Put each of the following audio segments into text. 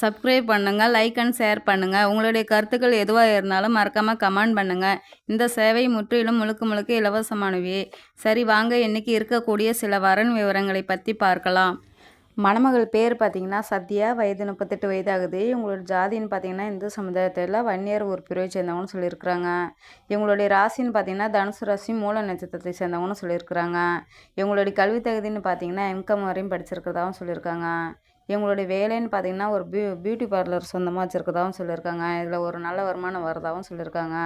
Subscribe பண்ணுங்கள் like and share பண்ணுங்கள் உங்களுடைய கருத்துக்கள் எதுவாக இருந்தாலும் மறக்காமல் கமெண்ட் பண்ணுங்கள் இந்த சேவை முற்றிலும் முழுக்க முழுக்க இலவசமானவே. சரி வாங்க இன்றைக்கி இருக்கக்கூடிய சில வரன் விவரங்களை பற்றி பார்க்கலாம். மணமகள் பேர் பார்த்தீங்கன்னா சத்யா வயது முப்பத்தெட்டு வயது ஆகுது இவங்களோட ஜாதின்னு பார்த்தீங்கன்னா இந்து சமுதாயத்தில் வன்னியர் ஒரு பிரிவை சேர்ந்தவங்கன்னு சொல்லியிருக்கிறாங்க. இவங்களுடைய ராசின்னு பார்த்தீங்கன்னா தனுசு ராசி மூல நட்சத்திரத்தை சேர்ந்தவங்கன்னு சொல்லியிருக்கிறாங்க. இவங்களுடைய கல்வி தகுதின்னு பார்த்தீங்கன்னா எம்கம் வரையும் படிச்சிருக்கிறதாகவும் சொல்லியிருக்காங்க. இவங்களுடைய வேலைன்னு பார்த்தீங்கன்னா ஒரு பியூ பியூட்டி பார்லர் சொந்தமாக வச்சுருக்கதாகவும் சொல்லியிருக்காங்க. இதில் ஒரு நல்ல வருமானம் வரதாகவும் சொல்லியிருக்காங்க.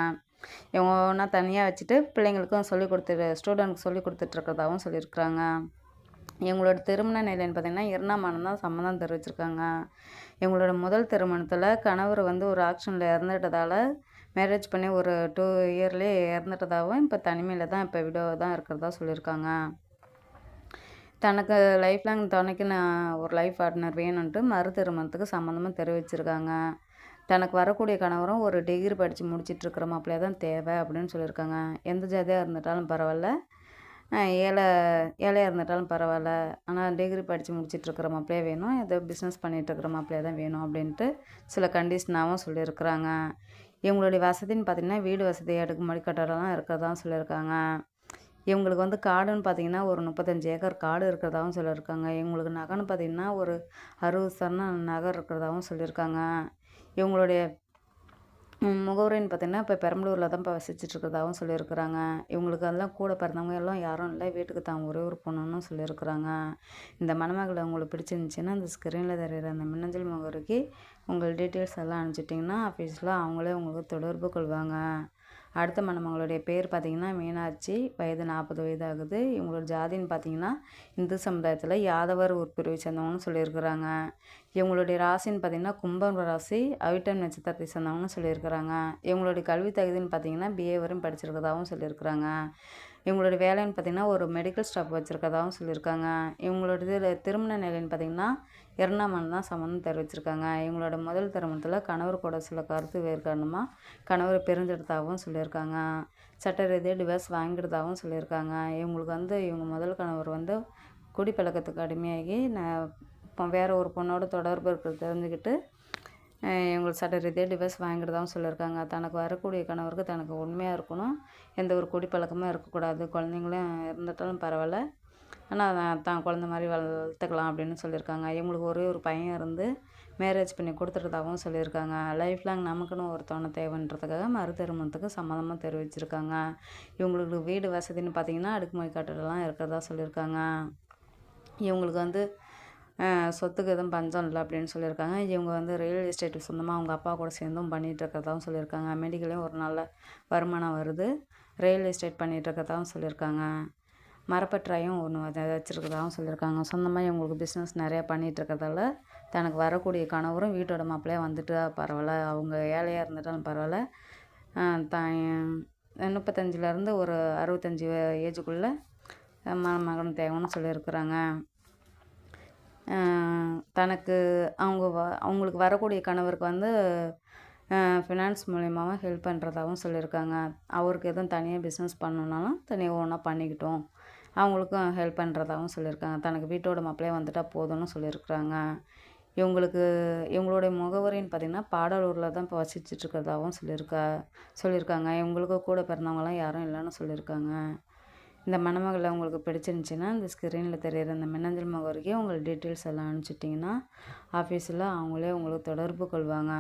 இவங்க ஒன்றா தனியாக வச்சுட்டு பிள்ளைங்களுக்கும் சொல்லி கொடுத்துட்டு ஸ்டூடெண்ட்க்கு சொல்லி கொடுத்துட்ருக்கதாகவும் சொல்லியிருக்கிறாங்க. இவங்களோட திருமண நிலைன்னு பார்த்திங்கன்னா இரண்டாம் தான் சம்மதம் தெரிவிச்சிருக்காங்க. இவங்களோட முதல் திருமணத்தில் கணவர் வந்து ஒரு ஆக்ஷனில் இறந்துட்டதால் மேரேஜ் பண்ணி ஒரு டூ இயர்லேயே இறந்துட்டதாகவும் இப்போ தனிமையில் தான் இப்போ விடோ தான் இருக்கிறதா சொல்லியிருக்காங்க. தனக்கு லைஃப் லாங் துணைக்கு நான் ஒரு லைஃப் பார்ட்னர் வேணுன்ட்டு மறு திருமணத்துக்கு சம்மந்தமாக தெரிவிச்சிருக்காங்க. தனக்கு வரக்கூடிய கணவரும் ஒரு டிகிரி படித்து முடிச்சிட்ருக்கிற மாப்பிள்ளையே தான் தேவை அப்படின்னு சொல்லியிருக்காங்க. எந்த ஜாதியாக இருந்துட்டாலும் பரவாயில்ல. ஏழை ஏழையாக இருந்துட்டாலும் பரவாயில்ல. ஆனால் டிகிரி படித்து முடிச்சிட்ருக்கிற மாப்பிள்ளையே வேணும். ஏதோ பிஸ்னஸ் பண்ணிகிட்ருக்கிற மாப்பிள்ளையே தான் வேணும் அப்படின்ட்டு சில கண்டிஷனாகவும் சொல்லியிருக்கிறாங்க. இவங்களுடைய வசதின்னு பார்த்திங்கன்னா வீடு வசதி அடுக்கு கட்டடம்லாம் இருக்கிறதான் சொல்லியிருக்காங்க. இவங்களுக்கு வந்து காடுன்னு பார்த்திங்கன்னா ஒரு முப்பத்தஞ்சு ஏக்கர் காடு இருக்கிறதாகவும் சொல்லியிருக்காங்க. இவங்களுக்கு நகைன்னு பார்த்திங்கன்னா ஒரு அறுபது சரணம் நகை இருக்கிறதாகவும் சொல்லியிருக்காங்க. இவங்களுடைய முகவரின்னு பார்த்திங்கன்னா இப்போ பெரம்பலூரில் தான் இப்போ வசிச்சுட்ருக்கிறதாகவும் சொல்லியிருக்கிறாங்க. இவங்களுக்கு அதெல்லாம் கூட பிறந்தவங்க எல்லாம் யாரும் இல்லை. வீட்டுக்கு தான் ஒரே ஒரு பொண்ணுன்னு சொல்லியிருக்கிறாங்க. இந்த மணமகளை உங்களுக்கு பிடிச்சிருந்துச்சின்னா அந்த ஸ்க்ரீனில் தெரிகிற அந்த மின்னஞ்சல் முகவரிக்கு உங்கள் டீட்டெயில்ஸ் எல்லாம் அனுப்பிச்சிட்டிங்கன்னா ஆஃபீஸில் அவங்களே உங்களுக்கு தொடர்பு கொள்வாங்க. அடுத்த மணமகளுடைய பேர் பார்த்திங்கன்னா மீனாட்சி. வயது நாற்பது வயது ஆகுது இவங்களோட ஜாதின்னு பார்த்திங்கன்னா இந்து சமுதாயத்தில் யாதவர் உட்பிரிவை சேர்ந்தவங்கன்னு சொல்லியிருக்கிறாங்க. இவங்களுடைய ராசின்னு பார்த்திங்கன்னா கும்பம் ராசி அவிட்டம் நட்சத்திரத்தை சேர்ந்தவங்கன்னு சொல்லியிருக்கிறாங்க. இவங்களுடைய கல்வி தகுதின்னு பார்த்திங்கன்னா பிஏ வரும் படிச்சிருக்கதாகவும் சொல்லியிருக்கிறாங்க. இவங்களுடைய வேலைன்னு பார்த்திங்கன்னா ஒரு மெடிக்கல் ஸ்டாஃப் வச்சுருக்கதாகவும் சொல்லியிருக்காங்க. இவங்களோட இதில் திருமண நிலைன்னு பார்த்திங்கன்னா இரண்டாம் தான் சம்மந்தம் தெரிவிச்சிருக்காங்க. இவங்களோட முதல் திருமணத்தில் கணவர் கூட சில கருத்து வேறு காரணமாக கணவர் பிரிஞ்செடுத்தாகவும் சொல்லியிருக்காங்க. சட்ட ரீதியாக டிவர்ஸ் வாங்கிடுதாகவும் சொல்லியிருக்காங்க. இவங்களுக்கு வந்து இவங்க முதல் கணவர் வந்து குடிப்பழக்கத்துக்கு அடிமையாகி நான் வேறு ஒரு பொண்ணோட தொடர்பு இருக்கிறது தெரிஞ்சுக்கிட்டு இவங்களுக்கு சட்ட ரீதியாக டிவைஸ் வாங்கிடுதாகவும் சொல்லியிருக்காங்க. தனக்கு வரக்கூடிய கணவருக்கு தனக்கு உண்மையாக இருக்கணும். எந்த ஒரு குடிப்பழக்கமும் இருக்கக்கூடாது. குழந்தைங்களும் இருந்துட்டாலும் பரவாயில்ல. ஆனால் தான் குழந்த மாதிரி வளர்த்துக்கலாம் அப்படின்னு சொல்லியிருக்காங்க. இவங்களுக்கு ஒரே ஒரு பையன் இருந்து மேரேஜ் பண்ணி கொடுத்துட்டதாகவும் சொல்லியிருக்காங்க. லைஃப் லாங் நமக்குன்னு ஒருத்தவனை தேவைன்றதுக்காக மறு திருமணத்துக்கு சம்மதமாக தெரிவிச்சிருக்காங்க. இவங்களுக்கு வீடு வசதின்னு பார்த்திங்கன்னா அடுக்குமுறை கட்டடலாம் இருக்கிறதா சொல்லியிருக்காங்க. இவங்களுக்கு வந்து சொத்துக்கு எதுவும் பஞ்சம் இல்லை அப்படின்னு சொல்லியிருக்காங்க. இவங்க வந்து ரியல் எஸ்டேட் சொந்தமாக அவங்க அப்பா கூட சேர்ந்தும் பண்ணிகிட்ருக்கறதாகவும் சொல்லியிருக்காங்க. மெடிக்கலையும் ஒரு நல்ல வருமானம் வருது. ரியல் எஸ்டேட் பண்ணிகிட்ருக்கறதாகவும் சொல்லியிருக்காங்க. மரப்பற்றாயும் ஒன்று வச்சுருக்கதாகவும் சொல்லியிருக்காங்க. சொந்தமாக இவங்களுக்கு பிஸ்னஸ் நிறையா பண்ணிகிட்ருக்கறதால தனக்கு வரக்கூடிய கணவரும் வீட்டோட மாப்பிள்ளையாக வந்துட்டு பரவாயில்ல. அவங்க ஏழையாக இருந்துட்டாலும் பரவாயில்ல. தான் முப்பத்தஞ்சிலேருந்து ஒரு அறுபத்தஞ்சி ஏஜுக்குள்ளே மணமகன் தேவைன்னு சொல்லியிருக்கிறாங்க. தனக்கு அவங்க வ அவங்களுக்கு வரக்கூடிய கணவருக்கு வந்து ஃபினான்ஸ் மூலிமாவும் ஹெல்ப் பண்ணுறதாகவும் சொல்லியிருக்காங்க. அவருக்கு எதுவும் தனியாக பிஸ்னஸ் பண்ணணுன்னாலும் தனியாக ஓனாக பண்ணிக்கிட்டோம். அவங்களுக்கும் ஹெல்ப் பண்ணுறதாகவும் சொல்லியிருக்காங்க. தனக்கு வீட்டோட மாப்பிள்ளையே வந்துட்டால் போதும்னு சொல்லியிருக்கிறாங்க. இவங்களுக்கு இவங்களுடைய முகவரின்னு பார்த்திங்கன்னா பாடலூரில் தான் இப்போ வசிச்சிட்ருக்கிறதாகவும் சொல்லியிருக்கா சொல்லியிருக்காங்க. இவங்களுக்கு கூட பிறந்தவங்களாம் யாரும் இல்லைன்னு சொல்லியிருக்காங்க. இந்த மணமகளை உங்களுக்கு பிடிச்சிருந்துச்சின்னா இந்த ஸ்க்ரீனில் தெரியிற இந்த மின்னஞ்சல் முகவரிக்கே உங்கள் டீட்டெயில்ஸ் எல்லாம் அனுப்பிச்சிட்டிங்கன்னா ஆஃபீஸில் அவங்களே உங்களுக்கு தொடர்பு கொள்வாங்க.